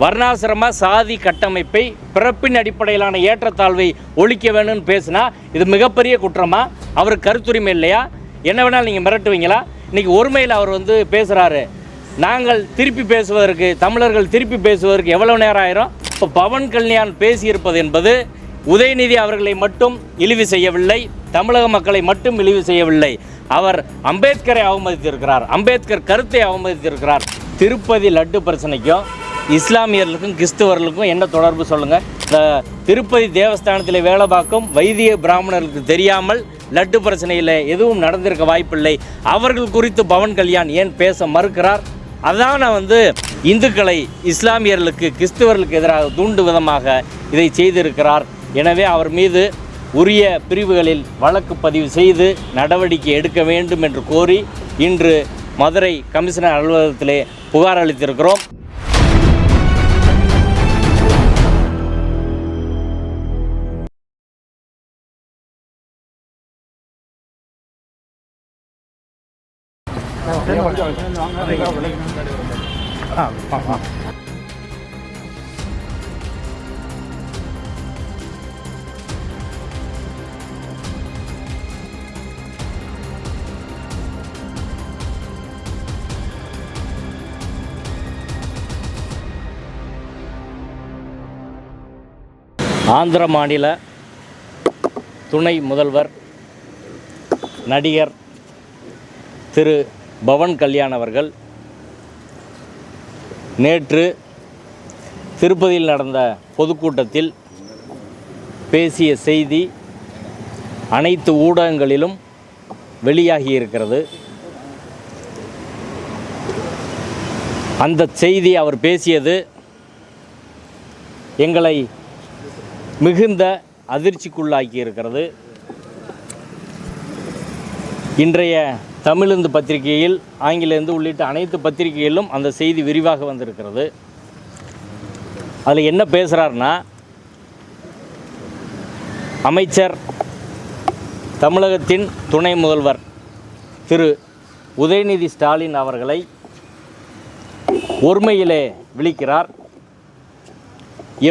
வர்ணாசிரம சாதி கட்டமைப்பை பிறப்பின் அடிப்படையிலான ஏற்றத்தாழ்வை ஒழிக்க வேணும்னு பேசினா இது மிகப்பெரிய குற்றமா? அவர் கருத்துரிமை இல்லையா? என்ன வேணாலும் நீங்கள் மிரட்டுவீங்களா? இன்னைக்கு ஒருமையில் அவர் வந்து பேசுகிறாரு நாங்கள் திருப்பி பேசுவதற்கு தமிழர்கள் திருப்பி பேசுவதற்கு எவ்வளவு நேரம் ஆயிரும்? இப்போ பவன் கல்யாண் பேசியிருப்பது என்பது உதயநிதி அவர்களை மட்டும் இழிவு செய்யவில்லை தமிழக மக்களை மட்டும் இழிவு செய்யவில்லை. அவர் அம்பேத்கரை அவமதித்திருக்கிறார் அம்பேத்கர் கருத்தை அவமதித்திருக்கிறார். திருப்பதி லட்டு பிரச்சனைக்கும் இஸ்லாமியர்களுக்கும் கிறிஸ்துவர்களுக்கும் என்ன தொடர்பு சொல்லுங்கள் இந்த திருப்பதி தேவஸ்தானத்தில் வேலை பார்க்கும் வைத்திய பிராமணர்களுக்கு தெரியாமல் லட்டு பிரச்சனையில் எதுவும் நடந்திருக்க வாய்ப்பில்லை. அவர்கள் குறித்து பவன் கல்யாண் ஏன் பேச மறுக்கிறார்? அதான் வந்து இந்துக்களை இஸ்லாமியர்களுக்கு கிறிஸ்துவர்களுக்கு எதிராக தூண்டு விதமாக இதை செய்திருக்கிறார். எனவே அவர் மீது உரிய பிரிவுகளில் வழக்கு பதிவு செய்து நடவடிக்கை எடுக்க வேண்டும் என்று கோரி இன்று மதுரை கமிஷனர் அலுவலகத்திலே புகார் அளித்திருக்கிறோம். ஆந்திர மாநில துணை முதல்வர் நடிகர் திரு பவன் கல்யாண் அவர்கள் நேற்று திருப்பதியில் நடந்த பொதுக்கூட்டத்தில் பேசிய செய்தி அனைத்து ஊடகங்களிலும் வெளியாகி இருக்கிறது. அந்த செய்தி அவர் பேசியது எங்களை மிகுந்த அதிர்ச்சிக்குள்ளாக்கி இருக்கிறது. இன்றைய தமிழிந்து பத்திரிகையில் ஆங்கிலேந்து உள்ளிட்ட அனைத்து பத்திரிகைகளிலும் அந்த செய்தி விரிவாக வந்திருக்கிறது. அதில் என்ன பேசுகிறாருன்னா அமைச்சர் தமிழகத்தின் துணை முதல்வர் திரு. உதயநிதி ஸ்டாலின் அவர்களை ஒருமையிலே விழிக்கிறார்.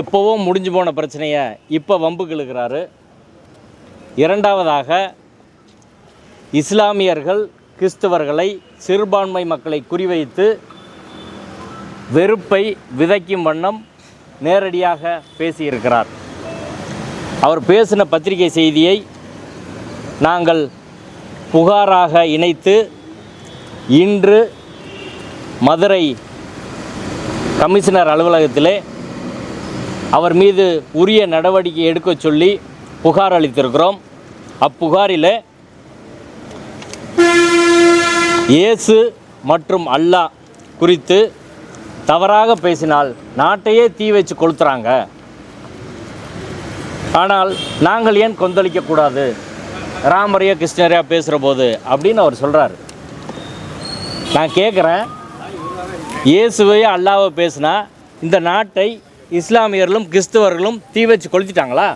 எப்போவோ முடிஞ்சு போன பிரச்சனையை இப்போ வம்புக்கு இழுக்கிறாரு இரண்டாவதாக இஸ்லாமியர்கள் கிறிஸ்தவர்களை சிறுபான்மை மக்களை குறிவைத்து வெறுப்பை விதைக்கும் வண்ணம் நேரடியாக பேசியிருக்கிறார். அவர் பேசின பத்திரிகை செய்தியை நாங்கள் புகாராக இணைத்து இன்று மதுரை கமிஷனர் அலுவலகத்திலே அவர் மீது உரிய நடவடிக்கை எடுக்க சொல்லி புகார் அளித்திருக்கிறோம். அப்புகாரில் இயேசு மற்றும் அல்லாஹ் குறித்து தவறாக பேசினால் நாட்டையே தீ வச்சு கொளுத்துறாங்க. ஆனால் நாங்கள் ஏன் கொந்தளிக்கக்கூடாது ராமரையா கிருஷ்ணரையா பேசுகிற போது அப்படின்னு அவர் சொல்கிறார் நான் கேட்குறேன் இயேசுவையே அல்லாவை பேசினா இந்த நாட்டை இஸ்லாமியர்களும் கிறிஸ்துவர்களும் தீ வச்சு கொளுத்திட்டாங்களா?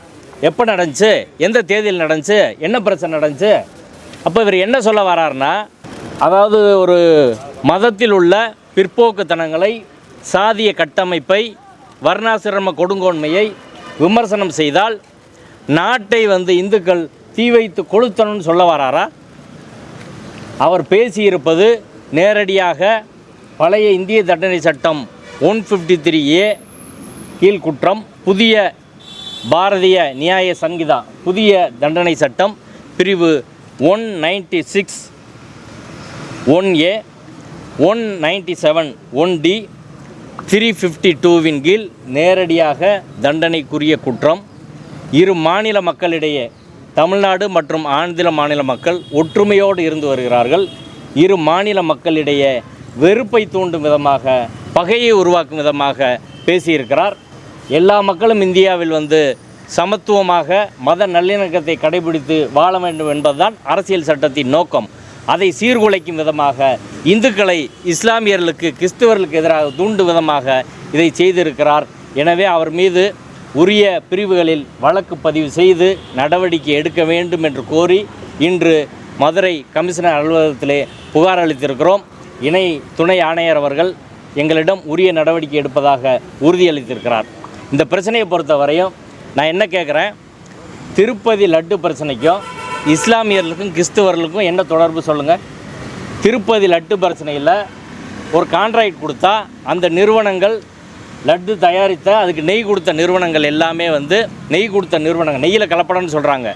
எப்போ நடந்துச்சு? எந்த தேதியில் நடந்துச்சு? என்ன பிரச்சனை நடந்துச்சு? அப்போ இவர் என்ன சொல்ல வராருன்னா அதாவது ஒரு மதத்தில் உள்ள பிற்போக்குத்தனங்களை சாதிய கட்டமைப்பை வர்ணாசிரம கொடுங்கோன்மையை விமர்சனம் செய்தால் நாட்டை வந்து இந்துக்கள் தீ வைத்து கொளுத்தணும்னு சொல்ல வராரா? அவர் பேசியிருப்பது நேரடியாக பழைய இந்திய தண்டனை சட்டம் ஒன் ஃபிஃப்டி த்ரீ ஏ கீழ் குற்றம் புதிய பாரதிய நியாய சங்கிதா புதிய தண்டனை சட்டம் பிரிவு one ninety six one A one ninety seven one D three fifty டூவின் கீழ் நேரடியாக தண்டனைக்குரிய குற்றம். இரு மாநில மக்களிடையே தமிழ்நாடு மற்றும் ஆந்திர மாநில மக்கள் ஒற்றுமையோடு இருந்து வருகிறார்கள். இரு மாநில மக்களிடையே வெறுப்பை தூண்டும் விதமாக பகையை உருவாக்கும் விதமாக பேசியிருக்கிறார். எல்லா மக்களும் இந்தியாவில் வந்து சமத்துவமாக மத நல்லிணக்கத்தை கடைபிடித்து வாழ வேண்டும் என்பதுதான் அரசியல் சட்டத்தின் நோக்கம். அதை சீர்குலைக்கும் விதமாக இந்துக்களை இஸ்லாமியர்களுக்கு கிறிஸ்துவர்களுக்கு எதிராக தூண்டு விதமாக இதை செய்திருக்கிறார். எனவே அவர் மீது உரிய பிரிவுகளில் வழக்கு பதிவு செய்து நடவடிக்கை எடுக்க வேண்டும் என்று கோரி இன்று மதுரை கமிஷனர் அலுவலகத்திலே புகார் அளித்திருக்கிறோம். இணை துணை ஆணையர் அவர்கள் எங்களிடம் உரிய நடவடிக்கை எடுப்பதாக உறுதியளித்திருக்கிறார். இந்த பிரச்சனையை பொறுத்தவரையும் நான் என்ன கேட்குறேன்? திருப்பதி லட்டு பிரச்சனைக்கும் இஸ்லாமியர்களுக்கும் கிறிஸ்துவர்களுக்கும் என்ன தொடர்பு சொல்லுங்கள் திருப்பதி லட்டு பிரச்சனையில் ஒரு கான்ட்ராக்ட் கொடுத்தா அந்த நிறுவனங்கள் லட்டு தயாரித்த அதுக்கு நெய் கொடுத்த நிறுவனங்கள் எல்லாமே வந்து நெய் கொடுத்த நிறுவனங்கள் நெய்யில் கலப்படம்னு சொல்கிறாங்க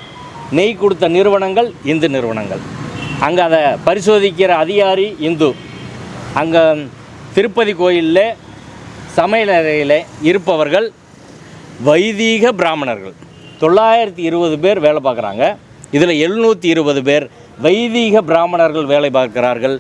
நெய் கொடுத்த நிறுவனங்கள் இந்து நிறுவனங்கள். அங்கே அதை பரிசோதிக்கிற அதிகாரி இந்து. அங்கே திருப்பதி கோயிலில் சமையலறையில் இருப்பவர்கள் வைதீக பிராமணர்கள். தொள்ளாயிரத்தி இருபது பேர் வேலை பார்க்குறாங்க. இதில் எழுநூற்றி இருபது பேர் வைதீக பிராமணர்கள் வேலை பார்க்கிறார்கள்.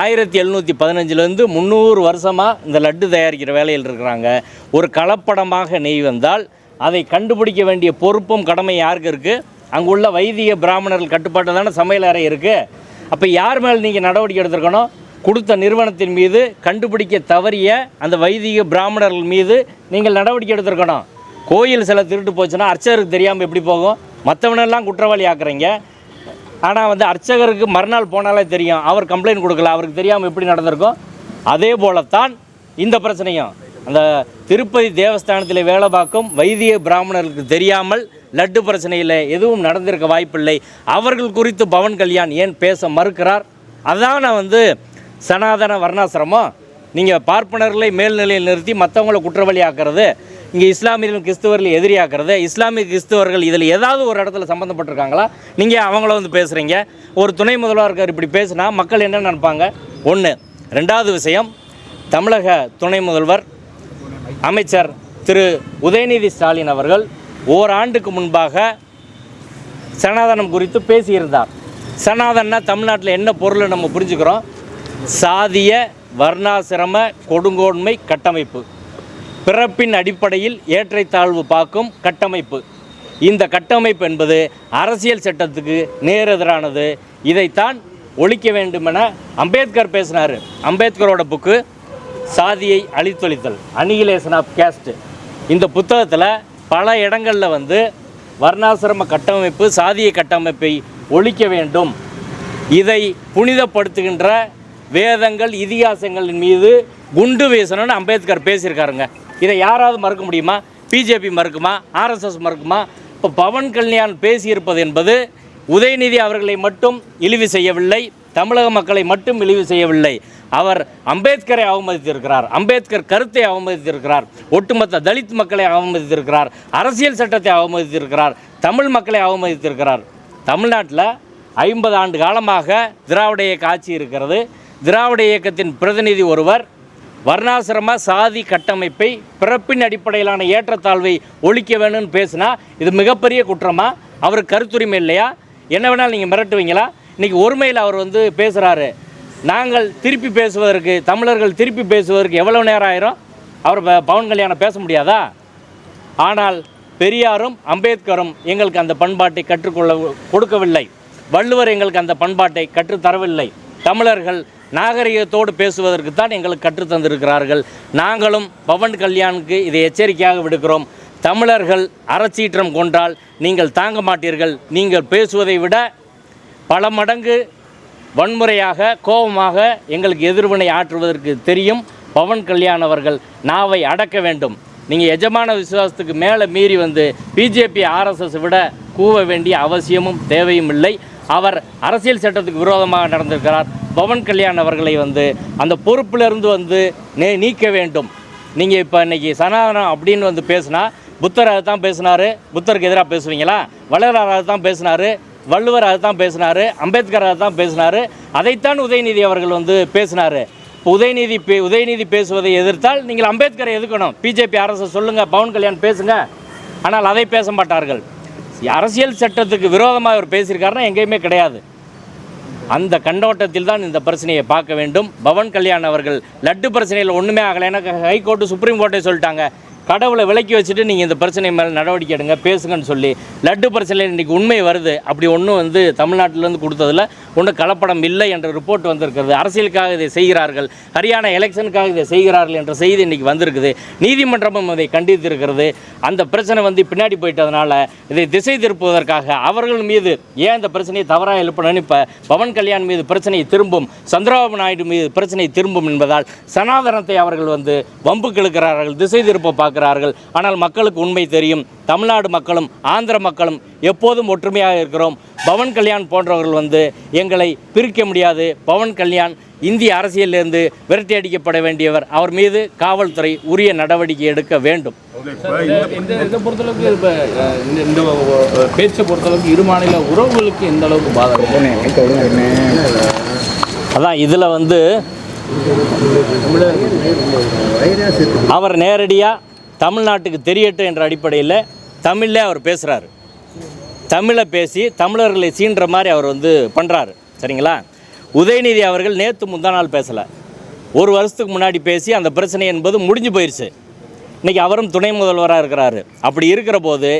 ஆயிரத்தி எழுநூற்றி பதினஞ்சுலேருந்து முந்நூறு வருஷமாக இந்த லட்டு தயாரிக்கிற வேலையில் இருக்கிறாங்க. ஒரு கலப்படமாக நெய் வந்தால் அதை கண்டுபிடிக்க வேண்டிய பொறுப்பும் கடமை யாருக்கு இருக்குது அங்குள்ள வைதிக பிராமணர்கள் கட்டுப்பாட்டில் தானே சமையல் அறை இருக்குது அப்போ யார் மேல் நீங்கள் நடவடிக்கை எடுத்திருக்கணும்? கொடுத்த நிறுவனத்தின் மீது கண்டுபிடிக்க தவறிய அந்த வைதிக பிராமணர்கள் மீது நீங்கள் நடவடிக்கை எடுத்திருக்கணும். கோயில் சில திருட்டு போச்சுன்னா அர்ச்சகருக்கு தெரியாமல் எப்படி போகும்? மற்றவனெல்லாம் குற்றவாளி ஆக்குறீங்க. ஆனால் வந்து அர்ச்சகருக்கு மறுநாள் போனாலே தெரியும். அவர் கம்ப்ளைண்ட் கொடுக்கல. அவருக்கு தெரியாமல் எப்படி நடந்திருக்கும்? அதே போலத்தான் இந்த பிரச்சனையும். அந்த திருப்பதி தேவஸ்தானத்தில் வேலை பார்க்கும் வைத்திய பிராமணர்களுக்கு தெரியாமல் லட்டு பிரச்சனையில் எதுவும் நடந்திருக்க வாய்ப்பில்லை. அவர்கள் குறித்து பவன் கல்யாண் ஏன் பேச மறுக்கிறார்? அதான் நான் வந்து சனாதன வர்ணாசிரமம். நீங்கள் பார்ப்பனர்களை மேல்நிலையில் நிறுத்தி மற்றவங்கள குற்றவாளி ஆக்கிறது. இங்கே இஸ்லாமியர்கள் கிறிஸ்துவர்கள் எதிரியாக்குறது இஸ்லாமிய கிறிஸ்துவர்கள் இதில் ஏதாவது ஒரு இடத்துல சம்மந்தப்பட்டிருக்காங்களா நீங்கள் அவங்கள வந்து பேசுகிறீங்க ஒரு துணை முதல்வர்கள் இப்படி பேசுனா மக்கள் என்ன நினைப்பாங்க? ஒன்று ரெண்டாவது விஷயம் தமிழக துணை முதல்வர் அமைச்சர் திரு உதயநிதி ஸ்டாலின் அவர்கள் ஓராண்டுக்கு முன்பாக சனாதனம் குறித்து பேசியிருந்தார். சனாதன்னா தமிழ்நாட்டில் என்ன பொருளை நம்ம புரிஞ்சுக்கிறோம்? சாதிய வர்ணாசிரம கொடுங்கோன்மை கட்டமைப்பு. பிறப்பின் அடிப்படையில் ஏற்றைத்தாழ்வு பார்க்கும் கட்டமைப்பு. இந்த கட்டமைப்பு என்பது அரசியல் சட்டத்துக்கு நேரெதிரானது. இதைத்தான் ஒழிக்க வேண்டுமென அம்பேத்கர் பேசினார். அம்பேத்கரோட புக்கு சாதியை அழித்தொழித்தல் அனிகிலேஷன் ஆஃப் கேஸ்ட். இந்த புத்தகத்தில் பல இடங்களில் வந்து வர்ணாசிரம கட்டமைப்பு சாதிய கட்டமைப்பை ஒழிக்க வேண்டும். இதை புனிதப்படுத்துகின்ற வேதங்கள் இதிகாசங்களின் மீது குண்டு வீசணும்னு அம்பேத்கர் பேசியிருக்காருங்க. இதை யாராவது மறுக்க முடியுமா? பிஜேபி மறுக்குமா? ஆர்எஸ்எஸ் மறுக்குமா? இப்போ பவன் கல்யாண் பேசியிருப்பது என்பது உதயநிதி அவர்களை மட்டும் இழிவு செய்யவில்லை தமிழக மக்களை மட்டும் இழிவு செய்யவில்லை. அவர் அம்பேத்கரை அவமதித்திருக்கிறார் அம்பேத்கர் கருத்தை அவமதித்திருக்கிறார் ஒட்டுமொத்த தலித் மக்களை அவமதித்திருக்கிறார் அரசியல் சட்டத்தை அவமதித்திருக்கிறார் தமிழ் மக்களை அவமதித்திருக்கிறார். தமிழ்நாட்டில் ஐம்பது ஆண்டு காலமாக திராவிட இயக்க ஆட்சி இருக்கிறது. திராவிட இயக்கத்தின் பிரதிநிதி ஒருவர் வர்ணாசிரம சாதி கட்டமைப்பை பிறப்பின் அடிப்படையிலான ஏற்றத்தாழ்வை ஒழிக்க வேணும்னு பேசினா இது மிகப்பெரிய குற்றமா? அவருக்கு கருத்துரிமை இல்லையா? என்ன வேணாலும் நீங்கள் மிரட்டுவீங்களா? இன்றைக்கி ஒருமையில் அவர் வந்து பேசுகிறாரு நாங்கள் திருப்பி பேசுவதற்கு தமிழர்கள் திருப்பி பேசுவதற்கு எவ்வளவு நேரம் ஆயிரும்? அவர் ப- பவன் கல்யாணம் பேச முடியாதா? ஆனால் பெரியாரும் அம்பேத்கரும் எங்களுக்கு அந்த பண்பாட்டை கற்றுக்கொள்ள கொடுக்கவில்லை. வள்ளுவர் எங்களுக்கு அந்த பண்பாட்டை கற்றுத்தரவில்லை. தமிழர்கள் நாகரிகத்தோடு பேசுவதற்கு தான் எங்களுக்கு கற்றுத் தந்திருக்கிறார்கள். நாங்களும் பவன் கல்யாணுக்கு இதை எச்சரிக்கையாக விடுக்கிறோம். தமிழர்கள் அறச்சீற்றம் கொண்டால் நீங்கள் தாங்க மாட்டீர்கள். நீங்கள் பேசுவதை விட பல மடங்கு வன்முறையாக கோபமாக எங்களுக்கு எதிர்வினை ஆற்றுவதற்கு தெரியும். பவன் கல்யாண் அவர்கள் நாவை அடக்க வேண்டும். நீங்கள் எஜமான விசுவாசத்துக்கு மேலே மீறி வந்து பிஜேபி ஆர்எஸ்எஸ் விட கூவ வேண்டிய அவசியமும் தேவையும் இல்லை. அவர் அரசியல் சட்டத்துக்கு விரோதமாக நடந்திருக்கிறார். பவன் கல்யாண் அவர்களை வந்து அந்த பொறுப்பிலிருந்து வந்து நே நீக்க வேண்டும். நீங்கள் இப்போ இன்றைக்கி சனாதனம் அப்படின்னு வந்து பேசுனா புத்தர் அதை தான் பேசினார் புத்தருக்கு எதிராக பேசுவீங்களா? வள்ளலார் அதை தான் பேசினார் வள்ளுவர் அதை தான் பேசினார் அம்பேத்கர் அதை தான் பேசினார். அதைத்தான் உதயநிதி அவர்கள் வந்து பேசினார். இப்போ உதயநிதி பே உதயநிதி பேசுவதை எதிர்த்தால் நீங்கள் அம்பேத்கரை எதுக்கணும் பிஜேபி அரசு சொல்லுங்கள் பவன் கல்யாண் பேசுங்க. ஆனால் அதை பேச மாட்டார்கள். அரசியல் சட்டத்துக்கு விரோதமாக அவர் பேசியிருக்காருன்னா எங்கேயுமே கிடையாது. அந்த கண்ணோட்டத்தில் தான் இந்த பிரச்சனையை பார்க்க வேண்டும். பவன் கல்யாண் அவர்கள் லட்டு பிரச்சனையில் ஒன்றுமே ஆகலை. எனக்கு ஹைகோர்ட்டு சுப்ரீம் கோர்ட்டே சொல்லிட்டாங்க. கடவுளை விலக்கி வச்சுட்டு நீங்கள் இந்த பிரச்சனை மேலே நடவடிக்கை எடுங்க பேசுங்கன்னு சொல்லி லட்டு பிரச்சனையில் இன்றைக்கி உண்மை வருது. அப்படி ஒன்றும் வந்து தமிழ்நாட்டிலேருந்து கொடுத்ததில் ஒன்றும் கலப்படம் இல்லை என்ற ரிப்போர்ட் வந்திருக்கிறது. அரசியலுக்காக இதை செய்கிறார்கள். ஹரியானா எலெக்ஷனுக்காக இதை செய்கிறார்கள் என்ற செய்தி இன்றைக்கி வந்திருக்குது. நீதிமன்றமும் அதை கண்டித்திருக்கிறது. அந்த பிரச்சனை வந்து பின்னாடி போயிட்டதுனால இதை திசை திருப்புவதற்காக அவர்கள் மீது ஏன் இந்த பிரச்சனையை தவறாக எழுப்பணும்னு இப்போ பவன் கல்யாண் மீது பிரச்சனை திரும்பும் சந்திரபாபு நாயுடு மீது பிரச்சனை திரும்பும் என்பதால் சனாதனத்தை அவர்கள் வந்து வம்புக்கு இழுக்கிறார்கள் திசை திருப்ப பார்க்க பார்க்கிறார்கள் ஆனால் மக்களுக்கு உண்மை தெரியும். தமிழ்நாடு மக்களும் ஆந்திர மக்களும் எப்போதும் ஒற்றுமையாக இருக்கிறோம். பவன் கல்யாண் போன்றவர்கள் வந்து எங்களை பிரிக்க முடியாது. பவன் கல்யாண் இந்திய அரசியலிருந்து விரட்டி அடிக்கப்பட வேண்டியவர். அவர் மீது காவல்துறை உரிய நடவடிக்கை எடுக்க வேண்டும். இதை பொறுத்தளவுக்கு இப்போ இந்த பேச்சை பொறுத்தளவுக்கு இரு மாநில உறவுகளுக்கு எந்த அளவுக்கு பாதகம் அதான் இதில் வந்து அவர் நேரடியாக தமிழ்நாட்டுக்கு தெரியட்டும் என்ற அடிப்படையில் தமிழில் அவர் பேசுகிறாரு தமிழை பேசி தமிழர்களை சீன்ற மாதிரி அவர் வந்து பண்ணுறாரு சரிங்களா? உதயநிதி அவர்கள் நேற்று முந்தா நாள் பேசலை. ஒரு வருஷத்துக்கு முன்னாடி பேசி அந்த பிரச்சனை என்பது முடிஞ்சு போயிடுச்சு இன்றைக்கி அவரும் துணை முதல்வராக இருக்கிறாரு. அப்படி இருக்கிற போது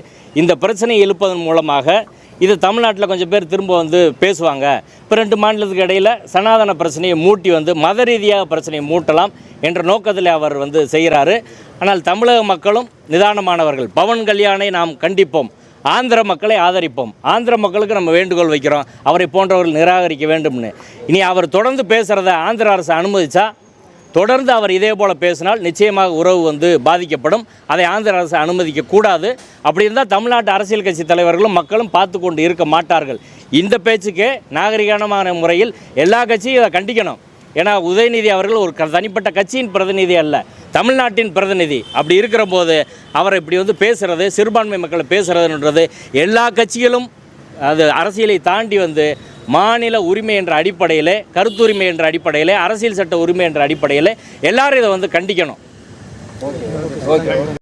இந்த பிரச்சனையை எழுப்பதன் மூலமாக இது தமிழ்நாட்டில் கொஞ்சம் பேர் திரும்ப வந்து பேசுவாங்க. இப்போ ரெண்டு மாநிலத்துக்கு இடையில் சனாதன பிரச்சனையை மூட்டி வந்து மத ரீதியாக பிரச்சனையை மூட்டலாம் என்ற நோக்கத்தில் அவர் வந்து செய்கிறாரு ஆனால் தமிழக மக்களும் நிதானமானவர்கள். பவன் கல்யாணை நாம் கண்டிப்போம். ஆந்திர மக்களை ஆதரிப்போம். ஆந்திர மக்களுக்கு நம்ம வேண்டுகோள் வைக்கிறோம். அவரை போன்றவர்கள் நிராகரிக்க வேண்டும்னு. இனி அவர் தொடர்ந்து பேசுகிறத ஆந்திர அரசு அனுமதித்தா தொடர்ந்து அவர் இதே போல் பேசினால் நிச்சயமாக உறவு வந்து பாதிக்கப்படும். அதை ஆந்திர அரசு அனுமதிக்க கூடாது. அப்படி இருந்தால் தமிழ்நாட்டு அரசியல் கட்சி தலைவர்களும் மக்களும் பார்த்து கொண்டு இருக்க மாட்டார்கள். இந்த பேச்சுக்கே நாகரிகமான முறையில் எல்லா கட்சியும் இதை கண்டிக்கணும். ஏன்னா உதயநிதி அவர்கள் ஒரு க- தனிப்பட்ட கட்சியின் பிரதிநிதி அல்ல. தமிழ்நாட்டின் பிரதிநிதி. அப்படி இருக்கிற போது அவரை இப்படி வந்து பேசுகிறது சிறுபான்மை மக்களை பேசுறதுன்றது எல்லா கட்சிகளும் அது அரசியலை தாண்டி வந்து மாநில உரிமை என்ற அடிப்படையில் கருத்துரிமை என்ற அடிப்படையில் அரசியல் சட்ட உரிமை என்ற அடிப்படையில் எல்லாரும் இதை வந்து கண்டிக்கணும். ஓகே.